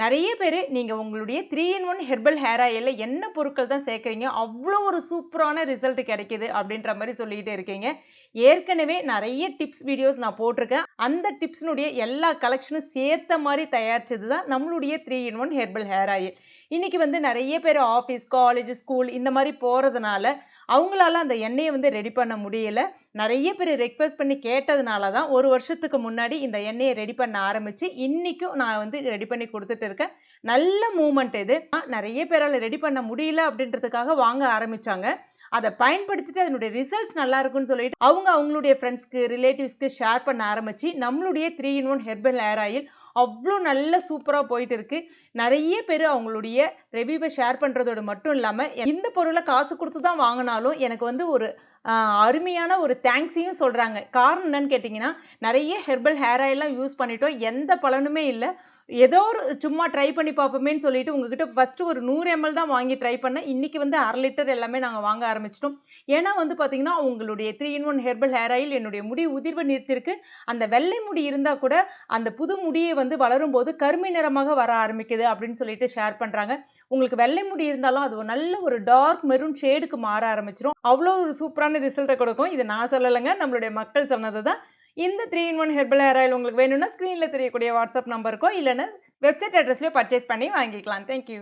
நிறைய பேர் நீங்கள் உங்களுடைய three in one herbal hair ஆயிலில் என்ன பொருட்கள் தான் சேர்க்குறீங்க? அவ்வளோ ஒரு சூப்பரான ரிசல்ட் கிடைக்குது அப்படின்ற மாதிரி சொல்லிக்கிட்டே இருக்கீங்க. ஏற்கனவே நிறைய டிப்ஸ் வீடியோஸ் நான் போட்டிருக்கேன். அந்த டிப்ஸ்னுடைய எல்லா கலெக்ஷனும் சேர்த்த மாதிரி தயாரிச்சது தான் நம்மளுடைய three in one herbal hair oil இன்னைக்கு வந்து நிறைய பேர் ஆஃபீஸ் காலேஜ் ஸ்கூல் இந்த மாதிரி போகிறதுனால அவங்களால அந்த எண்ணெயை வந்து ரெடி பண்ண முடியல. நிறைய பேர் ரெக்வஸ்ட் பண்ணி கேட்டதுனால தான் ஒரு வருஷத்துக்கு முன்னாடி இந்த எண்ணெயை ரெடி பண்ண ஆரம்பித்து இன்றைக்கும் நான் வந்து ரெடி பண்ணி கொடுத்துட்டு இருக்கேன். நல்ல மூமெண்ட் இது. நிறைய பேரால் ரெடி பண்ண முடியல அப்படின்றதுக்காக வாங்க ஆரம்பித்தாங்க அதை பயன்படுத்திட்டு அதனுடைய ரிசல்ட்ஸ் நல்லா இருக்குன்னு சொல்லிட்டு அவங்க அவங்களுடைய ஃப்ரெண்ட்ஸ்க்கு ரிலேட்டிவ்ஸ்க்கு ஷேர் பண்ண ஆரம்பிச்சு நம்மளுடைய three in one herbal hair oil அவ்வளோ நல்ல சூப்பராக போயிட்டு இருக்கு. நிறைய பேர் அவங்களுடைய ரிவ்யூவை ஷேர் பண்ணுறதோடு மட்டும் இல்லாமல் இந்த பொருளை காசு கொடுத்து தான் வாங்கினாலும் எனக்கு வந்து ஒரு அருமையான ஒரு தேங்க்ஸையும் சொல்கிறாங்க காரணம் என்னன்னு கேட்டிங்கன்னா நிறைய ஹெர்பல் ஹேர் ஆயிலெலாம் யூஸ் பண்ணிட்டோம். எந்த பலனுமே இல்லை. ஏதோ ஒரு சும்மா ட்ரை பண்ணி பார்ப்போமேன்னு சொல்லிட்டு உங்ககிட்ட ஃபஸ்ட்டு ஒரு நூறு எம்எல் தான் வாங்கி ட்ரை பண்ணேன். இன்றைக்கி வந்து அரை லிட்டர் எல்லாமே நாங்கள் வாங்க ஆரம்பிச்சிட்டோம். ஏன்னா வந்து பார்த்தீங்கன்னா உங்களுடைய three in one herbal hair oil என்னுடைய முடி உதிர்வு நிறுத்திருக்கு அந்த வெள்ளை முடி இருந்தால் கூட அந்த புது முடியை வந்து வளரும் போது கருமை நிறமாக வர ஆரம்பிக்குது. அப்படின்னு சொல்லிட்டு ஷேர் பண்ணுறாங்க உங்களுக்கு வெள்ளை முடி இருந்தாலும் அது ஒரு நல்ல ஒரு டார்க் மெரூன் ஷேடுக்கு மாற ஆரம்பிச்சிடும் அவ்வளோ ஒரு சூப்பரான ரிசல்ட்டை கொடுக்கும். இது நான் சொல்லலைங்க. நம்மளுடைய மக்கள் சொன்னது தான் இந்த three in one herbal hair oil உங்களுக்கு வேணும்னா ஸ்க்ரீனில் தெரியக்கூடிய வாட்ஸ்அப் நம்பருக்கோ இல்லைன்னா வெப்சைட் அட்ரஸ்லேயோ பர்ச்சேஸ் பண்ணி வாங்கிக்கலாம். தேங்க்யூ